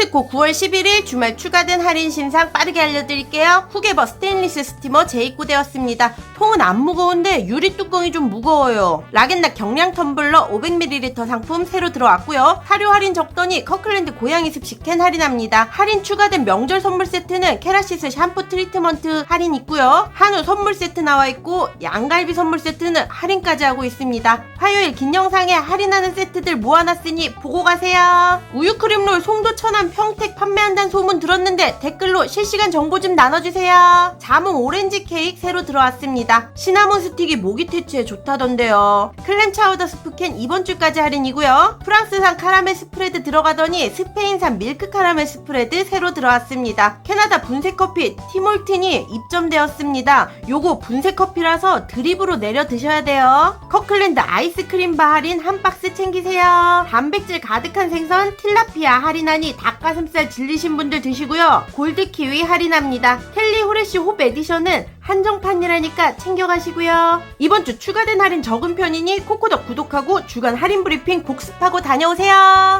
코스트코 9월 11일 주말 추가된 할인 신상 빠르게 알려드릴게요. 후게버 스테인리스 스티머 재입고되었습니다. 통은 안 무거운데 유리 뚜껑이 좀 무거워요. 라겐락 경량 텀블러 500ml 상품 새로 들어왔고요. 사료 할인 적더니 커클랜드 고양이 습식캔 할인합니다. 할인 추가된 명절 선물 세트는 케라시스 샴푸 트리트먼트 할인 있고요. 한우 선물 세트 나와 있고 양갈비 선물 세트는 할인까지 하고 있습니다. 화요일 긴 영상에 할인하는 세트들 모아놨으니 보고 가세요. 우유 크림롤 송도 천안 평택 판매한다는 소문 들었는데 댓글로 실시간 정보 좀 나눠주세요. 자몽 오렌지 케이크 새로 들어왔습니다. 시나몬 스틱이 모기 퇴치에 좋다던데요. 클램 차우더 스프캔 이번 주까지 할인이고요. 프랑스산 카라멜 스프레드 들어가더니 스페인산 밀크 카라멜 스프레드 새로 들어왔습니다. 캐나다 분쇄 커피 티몰틴이 입점되었습니다. 요거 분쇄 커피라서 드립으로 내려 드셔야 돼요. 커클랜드 아이스크림 바 할인 한 박스 챙기세요. 단백질 가득한 생선 틸라피아 할인하니 닭 가슴살 질리신 분들 드시고요. 골드 키위 할인합니다. 켈리 호레시 홉 에디션은 한정판이라니까 챙겨가시고요. 이번 주 추가된 할인 적은 편이니 코코덕 구독하고 주간 할인 브리핑 복습하고 다녀오세요.